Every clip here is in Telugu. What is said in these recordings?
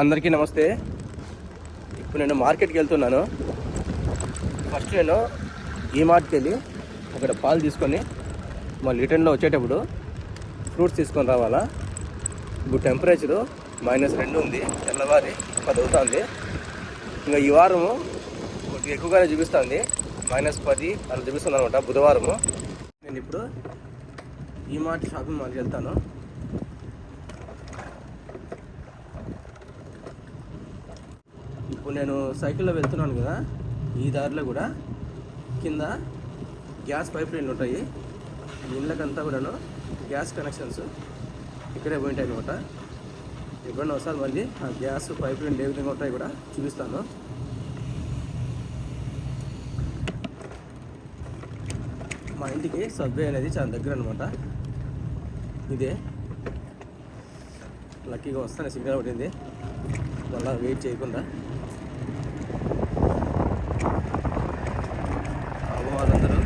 అందరికీ నమస్తే. ఇప్పుడు నేను మార్కెట్కి వెళ్తున్నాను. ఫస్ట్ నేను ఈ మార్ట్కి వెళ్ళి అక్కడ పాలు తీసుకొని మళ్ళీ రిటర్న్లో వచ్చేటప్పుడు ఫ్రూట్స్ తీసుకొని రావాలా. ఇప్పుడు టెంపరేచరు మైనస్ రెండు ఉంది. తెల్లవారి పది అవుతుంది. ఇంకా ఈ వారము కొద్దిగా ఎక్కువగానే చూపిస్తుంది. మైనస్ పది అలా చూపిస్తుంది అనమాట బుధవారము. నేను ఇప్పుడు ఈ మార్ట్ షాపింగ్ మాల్కి వెళ్తాను. నేను సైకిల్లో వెళ్తున్నాను కదా ఈ దారిలో కూడా కింద గ్యాస్ పైప్ లైన్లు ఉంటాయి. ఇళ్ళకంతా కూడాను గ్యాస్ కనెక్షన్స్ ఇక్కడే పోయింటాయి అనమాట ఎప్పుడైనా ఒకసారి మళ్ళీ ఆ గ్యాస్ పైప్ లైన్లు ఏ విధంగా ఉంటాయి కూడా చూపిస్తాను. మా ఇంటికి సబ్వే అనేది చాలా దగ్గర అనమాట ఇదే. లక్కీగా వస్తాను సిగ్నల్ పడింది. మళ్ళీ వెయిట్ చేయకుండా అమ్మ వాళ్ళందరూ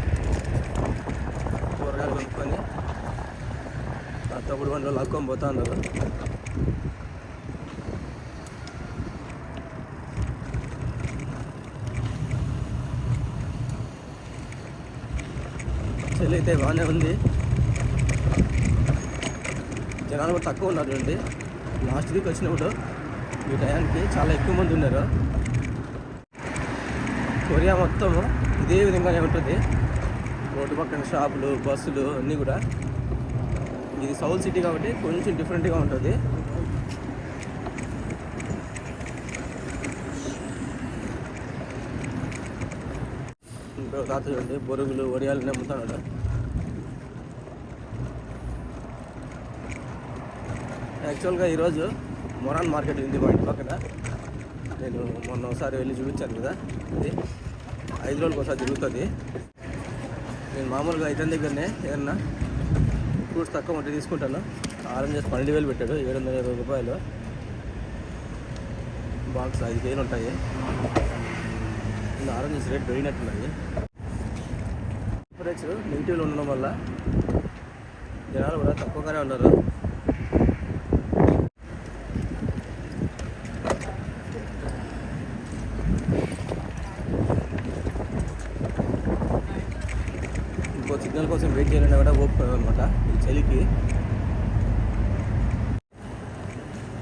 కూరగాయలు కొనుక్కొని ఆ తప్పుడు బండ్లో పోతా ఉన్నారు. చలి అయితే బాగానే ఉంది. జనాలు కూడా తక్కువ ఉన్నారు అండి లాస్ట్ వీక్ వచ్చినప్పుడు ఈ టయానికి చాలా ఎక్కువ మంది ఉన్నారు. కొరియా మొత్తం ఇదే విధంగానే ఉంటుంది. రోడ్డు పక్కన షాపులు బస్సులు అన్నీ కూడా. ఇది సౌత్ సిటీ కాబట్టి కొంచెం డిఫరెంట్గా ఉంటుంది. ఇంకో తాత చూడండి బొరుగులు వడియాలు నమ్ముతాడు యాక్చువల్గా ఈరోజు మొరాన్ మార్కెట్ ఉంది మా ఇంటి పక్కన. నేను మొన్న ఒకసారి వెళ్ళి చూపించాను కదా. అది ఐదు రోజులకు ఒకసారి జరుగుతుంది నేను మామూలుగా ఇతని దగ్గరనే ఏదన్నా ఫ్రూట్స్ తక్కువ ఉంటే తీసుకుంటాను. ఆరెంజెస్ పన్నెండు వేలు పెట్టాడు. ఏడు వందల ఇరవై రూపాయలు. బాక్స్ ఐదు వేలు ఉంటాయి. ఆరెంజెస్ రేట్ పెరిగినట్టున్నాయి టెంపరేచర్ నెగిటివ్లో ఉండడం వల్ల జనాలు కూడా తక్కువగానే ఉన్నారు ఇంకో సిగ్నల్ కోసం వెయిట్ చేయాలన్నా కూడా ఓపిక అనమాట ఈ చలికి.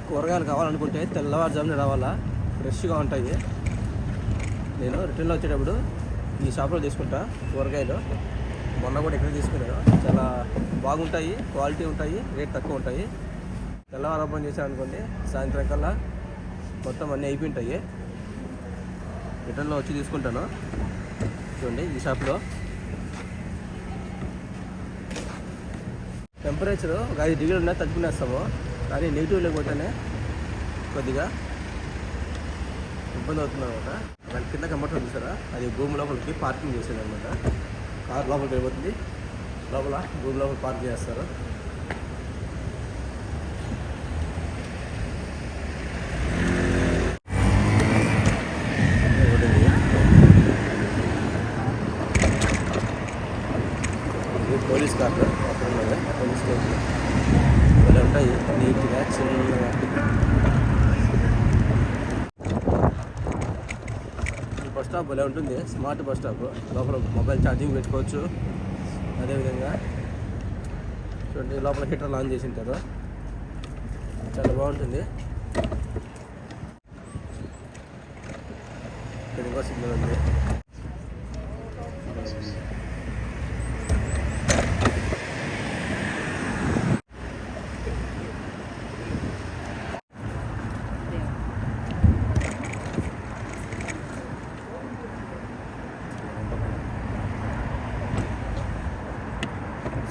కూరగాయలు కావాలనుకుంటే తెల్లవారుజామున రావాలా? ఫ్రెష్గా ఉంటాయి. నేను రిటర్న్లో వచ్చేటప్పుడు ఈ షాప్లో తీసుకుంటా కూరగాయలు. మొన్న కూడా ఇక్కడ తీసుకున్నాను. చాలా బాగుంటాయి క్వాలిటీ ఉంటాయి రేట్ తక్కువ ఉంటాయి. తెల్లవారు ఓపెన్ చేశాను అనుకోండి సాయంత్రం కల్లా మొత్తం అన్నీ అయిపోయింటాయి రిటర్న్లో వచ్చి తీసుకుంటాను. చూడండి ఈ షాప్లో టెంపరేచర్ ఒక ఐదు డిగ్రీలు ఉన్నా తట్టుకునేస్తాము. కానీ నెగిటివ్ లేకపోతేనే కొద్దిగా ఇబ్బంది అవుతుంది అనమాట దాని కింద వద్దు సార్ అది భూమి లోపలికి పార్కింగ్ చేసేది అనమాట కార్ లోపలికి వెళ్ళిపోతుంది. లోపల భూమి లోపల పార్క్ చేస్తారు. పోలీస్ కార్ కదా కొన్ని పోలీస్ ఇలా ఉంటాయి. నీట్గా చిన్నగా. ఈ బస్ స్టాప్ ఇలా ఉంటుంది. Smart bus stop. లోపల మొబైల్ ఛార్జింగ్ పెట్టుకోవచ్చు. అదేవిధంగా చూడండి లోపల హీటర్ ఆన్ చేసి ఉంటారు. చాలా బాగుంటుంది. ఇక్కడ ఇంకో సిగ్నల్ ఉంది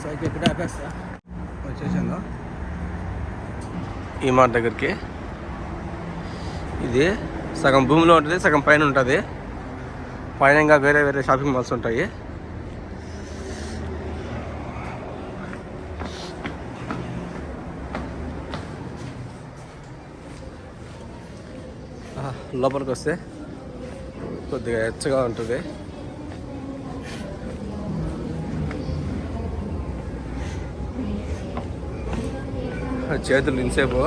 సైకిల్ ఇక్కడ ఆపేస్తా వచ్చేసాను ఈ మాట దగ్గరికి. ఇది సగం భూమిలో ఉంటుంది సగం పైన ఉంటుంది. పైన ఇంకా వేరే వేరే షాపింగ్ మాల్స్ ఉంటాయి. లోపలికి వస్తే కొద్దిగా ఎచ్చగా ఉంటుంది. చేతులు ఇంతసేపు.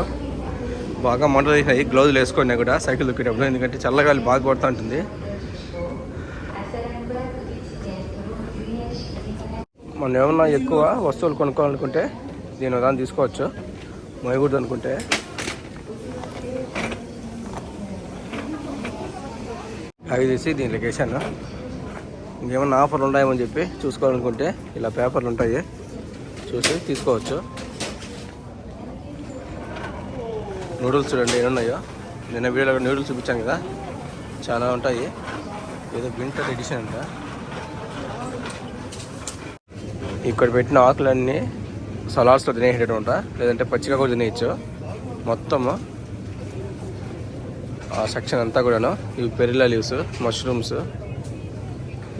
బాగా మంటలు వేసినాయి గ్లౌజులు వేసుకున్నా కూడా సైకిల్ దొక్కేటప్పుడు. ఎందుకంటే చల్లగాలి బాగా కొడుతూ ఉంటుంది. మనం ఏమన్నా ఎక్కువ వస్తువులు కొనుక్కోవాలనుకుంటే దీని దాన్ని తీసుకోవచ్చు. మోయకూడదు అనుకుంటే. అవి తీసి దీంట్లోకి వేసాను. ఇంకేమన్నా ఆఫర్లు ఉన్నాయేమని చెప్పి చూసుకోవాలనుకుంటే ఇలా పేపర్లు ఉంటాయి. చూసి తీసుకోవచ్చు. నూడిల్స్ చూడండి ఎన్ని ఉన్నాయో నిన్న వీడియోలో నూడిల్స్ చూపించాను కదా. చాలా ఉంటాయి. ఏదో వింటర్ ఎడిషన్ అంట. ఇక్కడ పెట్టిన ఆకులన్నీ సలాడ్స్లో తినేసేటట్టు లేదంటే పచ్చిగా కూడా తినేయచ్చు. మొత్తము ఆ సెక్షన్ అంతా కూడాను. ఇవి పెరిలా లీవ్స్ మష్రూమ్స్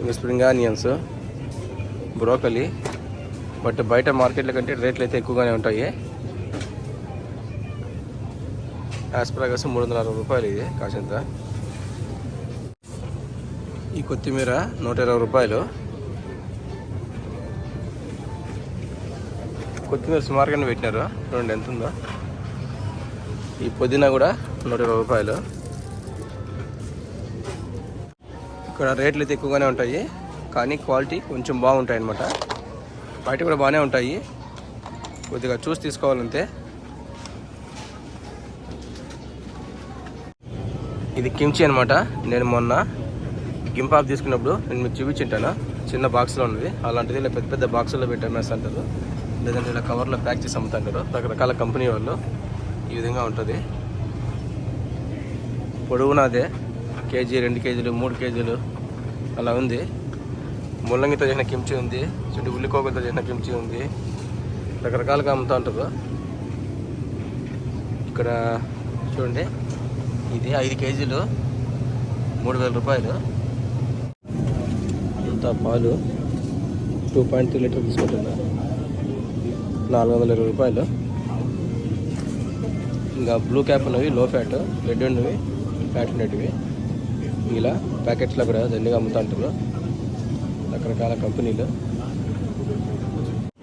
ఇవి స్ప్రింగ్ ఆనియన్స్ బ్రోకలీ. బట్ బయట మార్కెట్ల కంటే రేట్లు అయితే ఎక్కువగానే ఉంటాయి. యాస్పరాగస్ మూడు వందల అరవై రూపాయలు ఇది కాసింత ఈ కొత్తిమీర నూట ఇరవై రూపాయలు. కొత్తిమీర సుమారుగానే పెట్టినారు. చూడండి ఎంత ఉందో. ఈ పుదీనా కూడా నూట ఇరవై రూపాయలు. ఇక్కడ రేట్లు అయితే ఎక్కువగానే ఉంటాయి కానీ క్వాలిటీ కొంచెం బాగుంటాయి అన్నమాట. బయట కూడా బాగానే ఉంటాయి. కొద్దిగా చూసి తీసుకోవాలంతే. ఇది కిమ్చి అనమాట నేను మొన్న గింపాప్ తీసుకున్నప్పుడు నేను మీకు చూపించింటాను? చిన్న బాక్స్లో ఉన్నది. అలాంటిది ఇలా పెద్ద పెద్ద బాక్సుల్లో పెట్టి అంటారు లేదంటే ఇలా కవర్లో ప్యాక్ చేసి అమ్ముతుంటారు. రకరకాల కంపెనీ వాళ్ళు ఈ విధంగా ఉంటుంది. పొడవు నాదే కేజీ రెండు కేజీలు మూడు కేజీలు అలా ఉంది. ముల్లంగితో చేసిన కిమ్చి ఉంది. చుట్టూ ఉల్లికోకలతో చేసిన కిమ్చి ఉంది. రకరకాలుగా అమ్ముతూ ఉంటారు. ఇక్కడ చూడండి. ఇది ఐదు కేజీలు మూడు వేల రూపాయలు. ఇంత పాలు టూ పాయింట్ త్రీ లీటర్ తీసుకుంటున్నా. నాలుగు వందల ఇరవై రూపాయలు. ఇంకా బ్లూ క్యాప్ ఉన్నవి లో ఫ్యాట్ రెడ్ ఉన్నవి ఫ్యాట్ ఉండేటివి ఇలా ప్యాకెట్స్లో కూడా దండిగా అమ్ముతూ ఉంటారు. రకరకాల కంపెనీలు.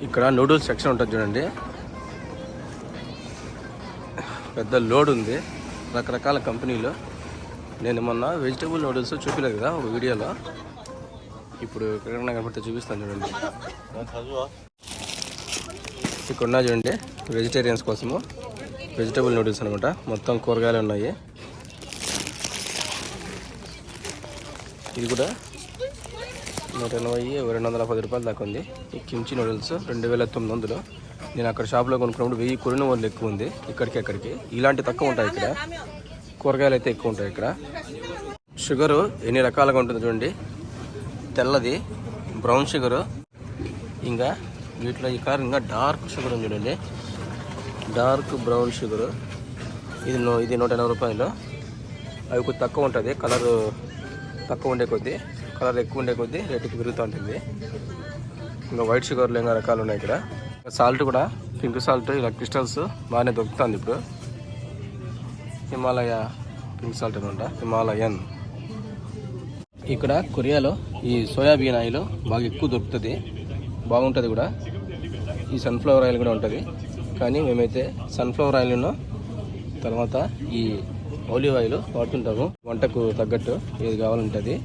ఇక్కడ నూడిల్స్ సెక్షన్ ఉంటుంది చూడండి. పెద్ద లోడ్ ఉంది. రకరకాల కంపెనీలు. నేను మొన్న వెజిటేబుల్ నూడిల్స్ చూపిలేదు కదా ఒక వీడియోలో. ఇప్పుడు ఎక్కడైనా కనపడితే చూపిస్తాను చూడండి. ఇక్కడ ఉన్నా చూడండి వెజిటేరియన్స్ కోసము వెజిటేబుల్ నూడిల్స్ అనమాట. మొత్తం కూరగాయలు ఉన్నాయి. ఇది కూడా నూట ఎనభై రెండు వందల పది రూపాయలు దాకా ఉంది. ఈ కిమ్చి నూడిల్స్ రెండు వేల తొమ్మిది వందలు. నేను అక్కడ షాప్లో కొనుక్కున్నప్పుడు వెయ్యి కొరిన వాళ్ళు ఎక్కువ ఉంది ఇక్కడికి అక్కడికి ఇలాంటి తక్కువ ఉంటాయి ఇక్కడ. కూరగాయలు అయితే ఎక్కువ ఉంటాయి ఇక్కడ. షుగరు ఎన్ని రకాలుగా ఉంటుంది చూడండి. తెల్లది బ్రౌన్ షుగరు. ఇంకా వీటిలో ఈ కారు ఇంకా డార్క్ షుగర్ ఉంది చూడండి. Dark brown sugar. ఇది నూ- ఇది నూట ఎనభై రూపాయలు. అవి కొద్ది తక్కువ ఉంటుంది. కలర్ తక్కువ ఉండే కొద్దీ. కలర్ ఎక్కువ ఉండే కొద్దీ. రేటుకి పెరుగుతూ ఉంటుంది. ఇంకా వైట్ షుగర్లు ఇంకా రకాలు ఉన్నాయి ఇక్కడ. సాల్ట్ కూడా పింక్ సాల్ట్ ఇలా క్రిస్టల్స్ బాగానే దొరుకుతుంది ఇప్పుడు. హిమాలయ పింక్ సాల్ట్ అనమాట హిమాలయన్. ఇక్కడ కొరియాలో ఈ సోయాబీన్ ఆయిల్ బాగా ఎక్కువ దొరుకుతుంది. బాగుంటుంది కూడా. ఈ సన్ఫ్లవర్ ఆయిల్ కూడా ఉంటుంది. కానీ మేమైతే సన్ఫ్లవర్ ఆయిల్ను తర్వాత ఈ ఆలివ్ ఆయిల్ వాడుతుంటాము. వంటకు తగ్గట్టు ఏది కావాలంటుంది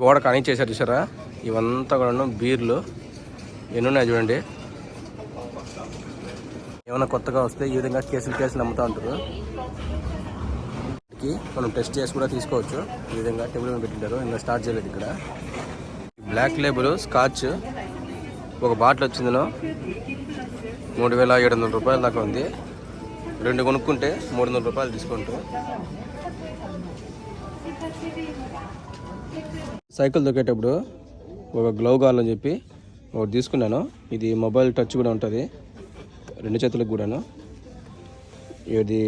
గోడ కానీ చేశారు చూసారా? ఇవంతా కూడా బీర్లు. ఎన్ని ఉన్నాయి చూడండి. ఏమైనా కొత్తగా వస్తే ఈ విధంగా కేసులు కేసులు అమ్ముతూ ఉంటారు. మనం టెస్ట్ చేసి కూడా తీసుకోవచ్చు. ఈ విధంగా టేబుల్ మీద పెట్టింటారు ఇంకా స్టార్ట్ చేయలేదు ఇక్కడ. బ్లాక్ లేబుల్ స్కాచ్ ఒక బాటిల్ వచ్చిందిలో మూడు వేల ఏడు వందల రూపాయల దాకా ఉంది. రెండు కొనుక్కుంటే మూడు వందల రూపాయలు డిస్కౌంట్. సైకిల్ దొక్కేటప్పుడు ఒక గ్లౌ కావాలని చెప్పి ఒకటి తీసుకున్నాను. ఇది మొబైల్ టచ్ కూడా ఉంటుంది. రెండు చేతులకు కూడాను. ఇది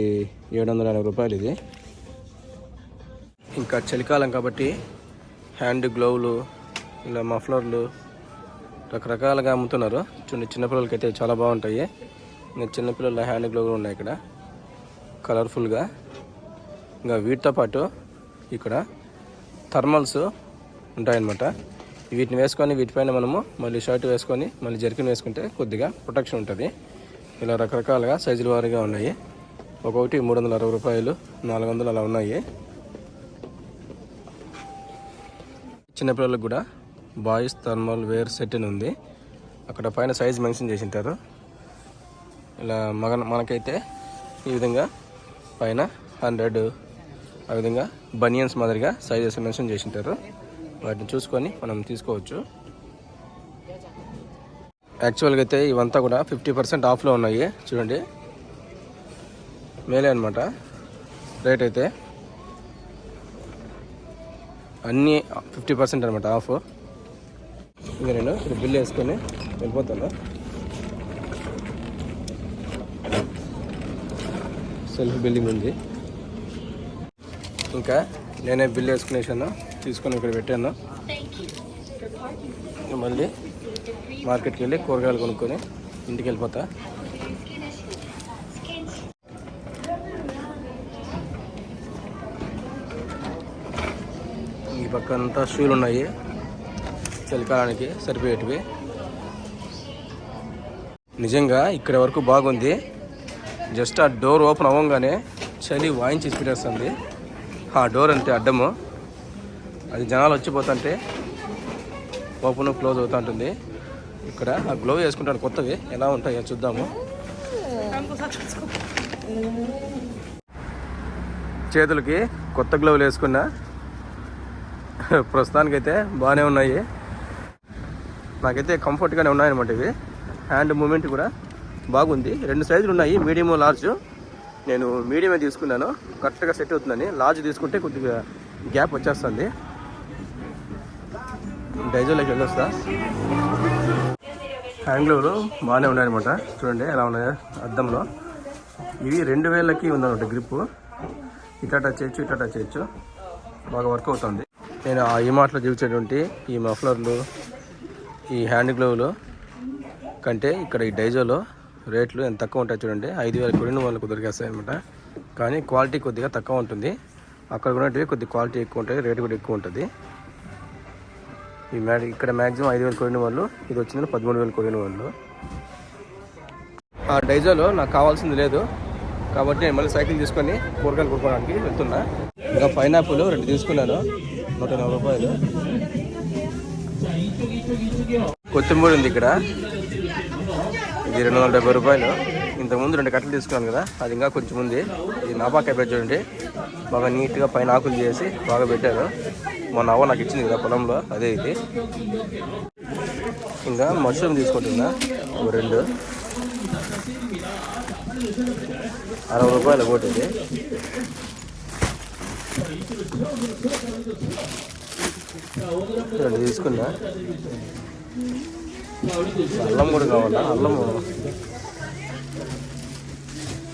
ఏడు వందల ఎనభై రూపాయలు ఇది. ఇంకా చలికాలం కాబట్టి హ్యాండ్ గ్లౌలు ఇలా మఫ్లర్లు రకరకాలుగా అమ్ముతున్నారు. చిన్న చిన్నపిల్లలకి అయితే చాలా బాగుంటాయి. ఇంకా చిన్నపిల్లల హ్యాండ్ గ్లౌలు ఉన్నాయి ఇక్కడ. కలర్ఫుల్గా. ఇంకా వీటితో పాటు ఇక్కడ థర్మల్స్ ఉంటాయన్నమాట. వీటిని వేసుకొని వీటిపైన మనము మళ్ళీ షర్ట్ వేసుకొని మళ్ళీ జర్కిన్ వేసుకుంటే కొద్దిగా ప్రొటెక్షన్ ఉంటుంది. ఇలా రకరకాలుగా సైజుల వారీగా ఉన్నాయి. ఒక్కొక్కటి మూడు వందల అరవై రూపాయలు నాలుగు వందలు అలా ఉన్నాయి. చిన్నపిల్లలకు కూడా బాయ్స్ థర్మల్ వేర్ సెట్ అని ఉంది. అక్కడ పైన సైజ్ మెన్షన్ చేసి ఉంటారు ఇలా మగ మనకైతే ఈ విధంగా పైన హండ్రెడ్ ఆ విధంగా బనియన్స్ మాదిరిగా సైజెస్ మెన్షన్ చేసి ఉంటారు వాటిని చూసుకొని మనం తీసుకోవచ్చు. యాక్చువల్గా అయితే ఇవంతా కూడా ఫిఫ్టీ పర్సెంట్ ఆఫ్లో ఉన్నాయి. చూడండి. మేలే అనమాట రేట్ అయితే. అన్నీ ఫిఫ్టీ పర్సెంట్ అనమాట ఆఫ్. ఇంకా నేను ఇక్కడ బిల్ వేసుకొని వెళ్ళిపోతాను. సెల్ఫ్ బిల్డింగ్ ఉంది. ఇంకా నేనే బిల్ వేసుకునేసాను. తీసుకొని ఇక్కడ పెట్టాను. మళ్ళీ మార్కెట్కి వెళ్ళి కూరగాయలు కొనుక్కొని ఇంటికి వెళ్ళిపోతా. ఈ పక్క అంతా షూలు ఉన్నాయి. చలికాలానికి సరిపోయేటివి. నిజంగా ఇక్కడ వరకు బాగుంది. జస్ట్ ఆ డోర్ ఓపెన్ అవ్వగానే చలి వాయించి పెట్టేస్తుంది. ఆ డోర్ అంతే అడ్డము. అది జనాలు వచ్చిపోతుంటే ఓపెన్ క్లోజ్ అవుతూ ఉంటుంది. ఇక్కడ ఆ గ్లోవ్ వేసుకుంటాను కొత్తవి. ఎలా ఉంటాయో చూద్దాము. చేతులకి కొత్త గ్లోవ్లు వేసుకున్నా ప్రస్తుతానికైతే బాగానే ఉన్నాయి. నాకైతే కంఫర్ట్గానే ఉన్నాయన్నమాట ఇవి. హ్యాండ్ మూమెంట్ కూడా బాగుంది. రెండు సైజులు ఉన్నాయి మీడియం లార్జ్. నేను మీడియమే తీసుకున్నాను. కరెక్ట్గా సెట్ అవుతుందని. లార్జ్ తీసుకుంటే కొద్దిగా గ్యాప్ వచ్చేస్తుంది. డైజోలోకి వెళ్ళొస్తా హ్యాండ్లూరు బాగానే ఉన్నాయన్నమాట. చూడండి ఎలా ఉన్నాయో అద్దంలో. ఇవి రెండు వేలకి ఉందన్నమాట గ్రిప్పు. ఇట్లా టచ్ చేయొచ్చు ఇట్లా టచ్ చేయొచ్చు. బాగా వర్క్ అవుతుంది. నేను ఆ ఈ మాటలో చూపించేటువంటి ఈ మఫ్లర్లు ఈ హ్యాండ్ గ్లోవ్లు కంటే ఇక్కడ ఈ డైజోలో రేట్లు ఎంత తక్కువ ఉంటాయి చూడండి. ఐదు వేల రెండు వాళ్ళకు దొరికేస్తాయి అనమాట కానీ క్వాలిటీ కొద్దిగా తక్కువ ఉంటుంది. అక్కడ ఉన్నటివి కొద్దిగా క్వాలిటీ ఎక్కువ ఉంటుంది రేటు కూడా ఎక్కువ ఉంటుంది. ఈ మ్యా ఇక్కడ మ్యాక్సిమం ఐదు వేలు కొడిన వాళ్ళు ఇది వచ్చింది పదమూడు వేలు కొడిన వాళ్ళు. ఆ డైజోలో నాకు కావాల్సింది లేదు. కాబట్టి నేను మళ్ళీ సైకిల్ తీసుకొని కూరగాయలు కొనుక్కోవడానికి వెళ్తున్నా. ఇంకా పైనాపిల్ రెండు తీసుకున్నాను నూట నలభై రూపాయలు. కొత్తిమీర ఉంది ఇక్కడ. ఇది రెండు వందల డెబ్బై రూపాయలు. ఇంతకుముందు రెండు కట్టలు తీసుకున్నాను కదా అది ఇంకా కొంచెం ఉంది. ఇది నాపాకాయ పెట్టి చూడండి. బాగా నీట్గా పైన ఆకులు చేసి బాగా పెట్టారు. మొన్న అవ్వ నాకు ఇచ్చింది కదా పొలంలో అదే ఇది. ఇంకా మష్రూమ్ తీసుకుంటున్నా ఒక రెండు. అరవై రూపాయలు ఒకటి ఇది రెండు తీసుకున్నా. అల్లం కూడా కావాలా? అల్లము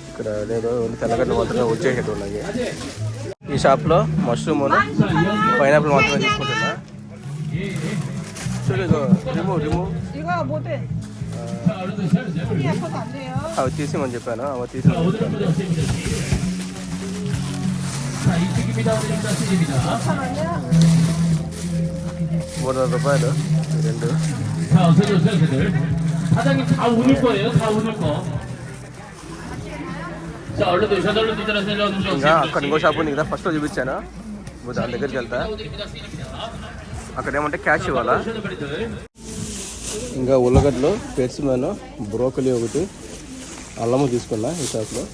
ఇక్కడ లేదు తెల్లగడ్డ మాత్రమే వచ్చేసేట్టు ఉన్నాయి ఈ షాప్లో మష్రూమ్ పైనాపిల్ మాత్రమే తీసుకుంటున్నా చూడలేదు రిమూవ్ రిమూవ్ అవి తీసేమని చెప్పాను అవి తీసి మూడున్నర రూపాయలు రెండు ఇంకా అక్కడ ఇంకో షాప్ ఉంది కదా ఫస్ట్ చూపించాను? దాని దగ్గరికి వెళ్తా. అక్కడ ఏమంటే క్యాష్ ఇవ్వాలా? ఇంకా ఉల్లగడ్డలు పెర్స్ పెట్స్మెన్ బ్రోకలి ఒకటి అల్లము తీసుకున్నా ఈ షాప్లో.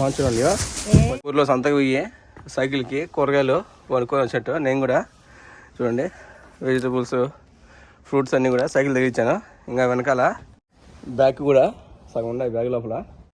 మంచిగా ఊర్లో సంతకు పోయి సైకిల్కి కూరగాయలు కొనుక్కొని చెట్టు నేను కూడా. చూడండి. వెజిటబుల్స్ ఫ్రూట్స్ అన్నీ కూడా సైకిల్ తగిలించాను ఇంకా వెనకాల బ్యాగ్ కూడా సగం ఉన్నాయి బ్యాగ్ లోపల.